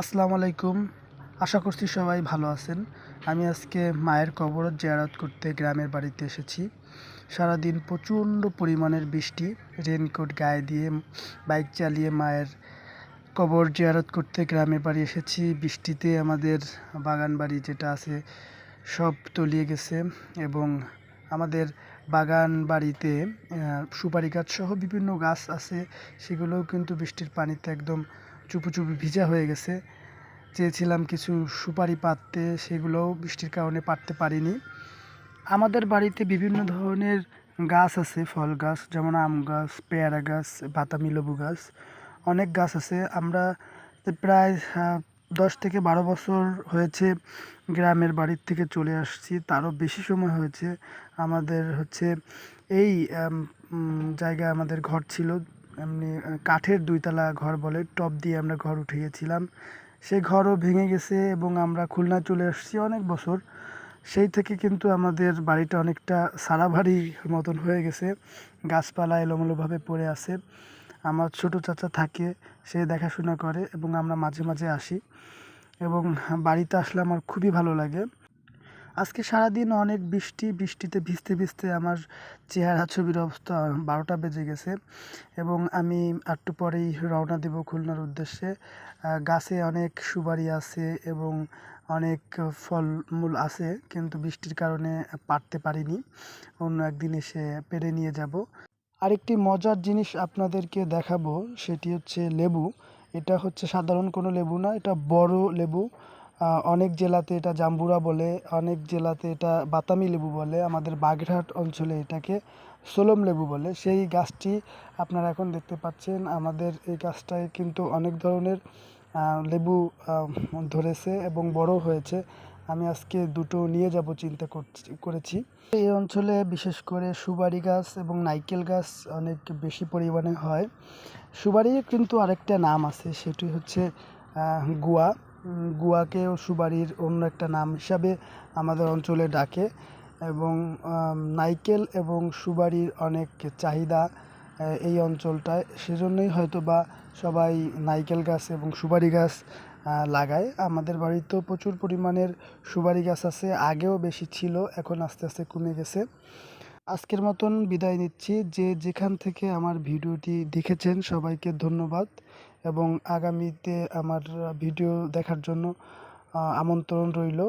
আসসালামু আলাইকুম। আশা করছি সবাই ভালো আছেন। আমি আজকে মায়ের কবর জিয়ারত করতে গ্রামের বাড়িতে এসেছি। সারাদিন প্রচণ্ড পরিমাণের বৃষ্টি রেনকোট গায়ে দিয়ে বাইক চালিয়ে মায়ের কবর জিয়ারত করতে গ্রামের বাড়ি এসেছি। বৃষ্টিতে আমাদের বাগান বাড়ি যেটা আছে, সব তলিয়ে গেছে এবং আমাদের বাগান বাড়িতে সুপারি গাছ সহ বিভিন্ন গাছ আছে। সেগুলোও কিন্তু বৃষ্টির পানিতে একদম চুপু চুপু ভিজা হয়ে গেছে। চেয়েছিলাম কিছু সুপারি পাততে, সেগুলোও বৃষ্টির কারণে পারতে পারিনি। আমাদের বাড়িতে বিভিন্ন ধরনের গাছ আছে, ফল গাছ, যেমন আম গাছ, পেয়ারা গাছ বাতামি লেবু গাছ, অনেক গাছ আছে। আমরা প্রায় দশ থেকে বারো বছর হয়েছে গ্রামের বাড়ির থেকে চলে আসছি। তারও বেশি সময় হয়েছে। আমাদের হচ্ছে এই জায়গায় আমাদের ঘর ছিল। এমনি কাঠের দুইতলা ঘর বলে, টপ দিয়ে আমরা ঘর উঠে গেছিলাম সেই ঘরও ভেঙে গেছে এবং আমরা খুলনা চলে আসছি অনেক বছর। সেই থেকে কিন্তু আমাদের বাড়িটা অনেকটা সারা বাড়ির মতন হয়ে গেছে। গাছপালা এলোমেলোভাবে পড়ে আছে। আমার ছোট চাচা থাকে, সে দেখাশোনা করে এবং আমরা মাঝে মাঝে আসি। এবং বাড়িতে আসলে আমার খুবই ভালো লাগে। আজকে সারাদিন অনেক বৃষ্টি, বৃষ্টিতে ভিজতে ভিজতে আমার চেহারা, ছবির অবস্থা বারোটা বেজে গেছে এবং আমি একটু পরেই রওনা দেব খুলনার উদ্দেশ্যে। গাছে অনেক সুপারি আছে এবং অনেক ফলমূল আছে, কিন্তু বৃষ্টির কারণে পারতে পারিনি। অন্য একদিন এসে পেরে নিয়ে যাব। আরেকটি মজার জিনিস আপনাদেরকে দেখাবো, সেটি হচ্ছে লেবু। এটা হচ্ছে সাধারণ কোনো লেবু না, এটা বড় লেবু। অনেক জেলাতে এটা জাম্বুরা বলে, অনেক জেলাতে এটা বাতামি লেবু বলে, আমাদের বাগেরহাট অঞ্চলে এটাকে সোলম লেবু বলে। সেই গাছটি আপনারা এখন দেখতে পাচ্ছেন, আমাদের এই গাছটায় কিন্তু অনেক ধরনের লেবু ধরেছে এবং বড় হয়েছে। আমি আজকে দুটো নিয়ে যাব চিন্তা করছি এই অঞ্চলে বিশেষ করে সুপারি গাছ এবং নাইকেল গাছ অনেক বেশি পরিমাণে হয়। সুবারির কিন্তু আরেকটা নাম আছে, সেটি হচ্ছে গুয়া। গুয়াকেও সুপারির অন্য একটা নাম হিসাবে আমাদের অঞ্চলে ডাকে এবং নাইকেল এবং সুপারির অনেক চাহিদা এই অঞ্চলটায়। সেজন্যই হয়তো বা সবাই নাইকেল গাছ এবং সুপারি গাছ লাগায়। আমাদের বাড়িতেও প্রচুর পরিমাণের সুপারি গাছ আছে, আগেও বেশি ছিল, এখন আস্তে আস্তে কমে গেছে। আজকের মতন বিদায় নিচ্ছি। যে যেখান থেকে আমার ভিডিওটি দেখেছেন, সবাইকে ধন্যবাদ এবং আগামীতে আমার ভিডিও দেখার জন্য আমন্ত্রণ রইল।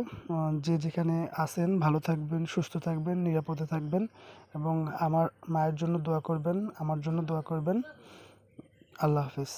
যে যেখানে আছেন, ভালো থাকবেন, সুস্থ থাকবেন, নিরাপদে থাকবেন এবং আমার মায়ের জন্য দোয়া করবেন, আমার জন্য দোয়া করবেন। আল্লাহ হাফেজ।